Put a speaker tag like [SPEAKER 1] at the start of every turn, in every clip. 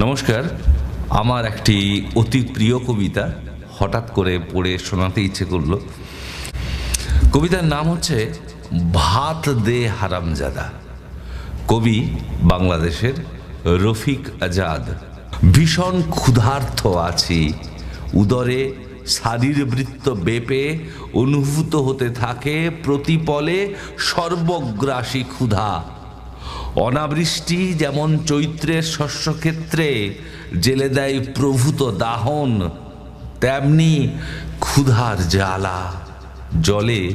[SPEAKER 1] নমস্কার। আমার একটি অতি প্রিয় কবিতা হঠাৎ করে পড়ে শোনাতে ইচ্ছে করল। কবিতার নাম হচ্ছে ভাত দে হারামজাদা। কবি বাংলাদেশের রফিক আজাদ। ভীষণ ক্ষুধার্থ আছি। উদরে শারীরবৃত্ত বেপে অনুভূত হতে থাকে প্রতিপলে সর্বগ্রাসী ক্ষুধা। অনাবৃষ্টি যেমন চৈত্রের শস্যক্ষেত্রে জেলে দেয় প্রভূত দাহন, তেমনি ক্ষুধার জ্বালা জলে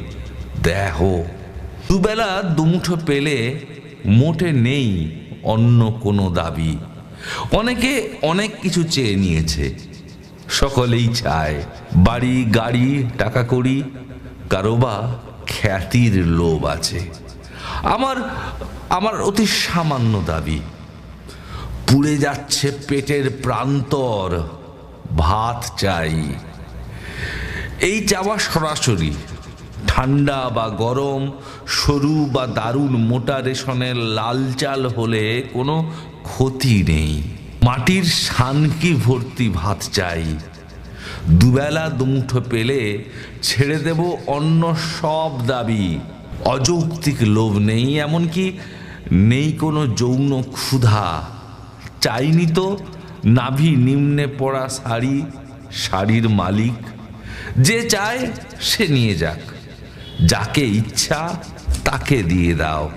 [SPEAKER 1] দেহ। দুবেলা দুমুঠো পেলে মোটে নেই অন্য কোনো দাবি। অনেকে অনেক কিছু চেয়ে নিয়েছে, সকলেই চায়। বাড়ি, গাড়ি, টাকা কড়ি কারোবা খ্যাতির লোভ আছে। আমার আমার অতি সামান্য দাবি। পুড়ে যাচ্ছে পেটের প্রান্তর, ভাত চাই। এই চাওয়া সরাসরি, ঠান্ডা বা গরম, সরু বা দারুণ মোটা রেশনের লাল চাল হলে কোনো ক্ষতি নেই। মাটির শানকি ভর্তি ভাত চাই। দুবেলা দুমুঠো পেলে ছেড়ে দেব অন্য সব দাবি। অযৌক্তিক লোভ নেই, এমনকি নেই কোনো যৌন ক্ষুধা। চাইনি তো নাভি নিম্নে পড়া শাড়ি, শাড়ির মালিক। যে চায় সে নিয়ে যাক, যাকে ইচ্ছা তাকে দিয়ে দাও।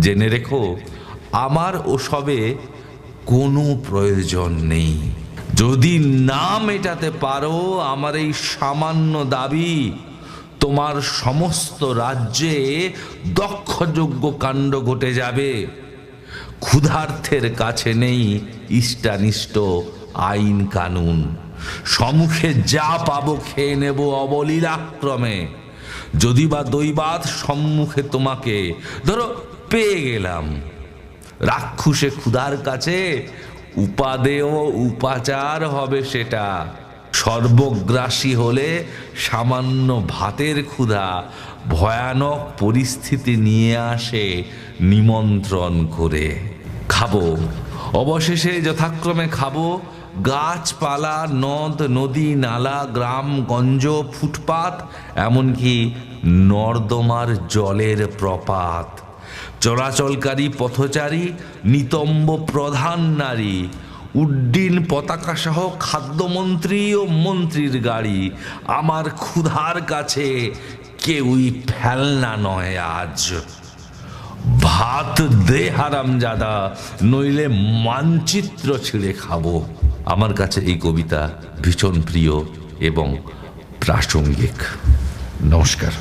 [SPEAKER 1] জেনে রেখো, আমার ওসবে কোনো প্রয়োজন নেই। যদি না মেটাতে পারো, আমার এই সামান্য দাবি তোমার সমস্ত রাজ্যে দক্ষযোগ্য কাণ্ড ঘটে যাবে। ক্ষুধার্থের কাছে নেই ইষ্টানিষ্ট আইন কানুন। সম্মুখে যা পাবো খেয়ে নেব অবলীলাক্রমে। যদি বা দৈবাত সম্মুখে তোমাকে, ধরো, পেয়ে গেলাম। রাক্ষুসে ক্ষুধার কাছে উপাদেয় উপাচার হবে সেটা। সর্বগ্রাসী হলে সামান্য ভাতের ক্ষুধা ভয়ানক পরিস্থিতি নিয়ে আসে নিমন্ত্রণ করে। খাব। অবশেষে যথাক্রমে খাব। গাছপালা, নদ, নদী, নালা, গ্রাম, গঞ্জ, ফুটপাত, এমনকি নর্দমার জলের প্রপাত। চলাচলকারী পথচারী, নিতম্ব প্রধান নারী উড্ডিন পতাকা সহ খাদ্যমন্ত্রী ও মন্ত্রীর গাড়ি। আমার ক্ষুধার কাছে কেউই ফেলনা নয় আজ। ভাত দে হারামজাদা নইলে মানচিত্র ছিঁড়ে খাব। আমার কাছে এই কবিতা ভীষণ প্রিয় এবং প্রাসঙ্গিক। নমস্কার।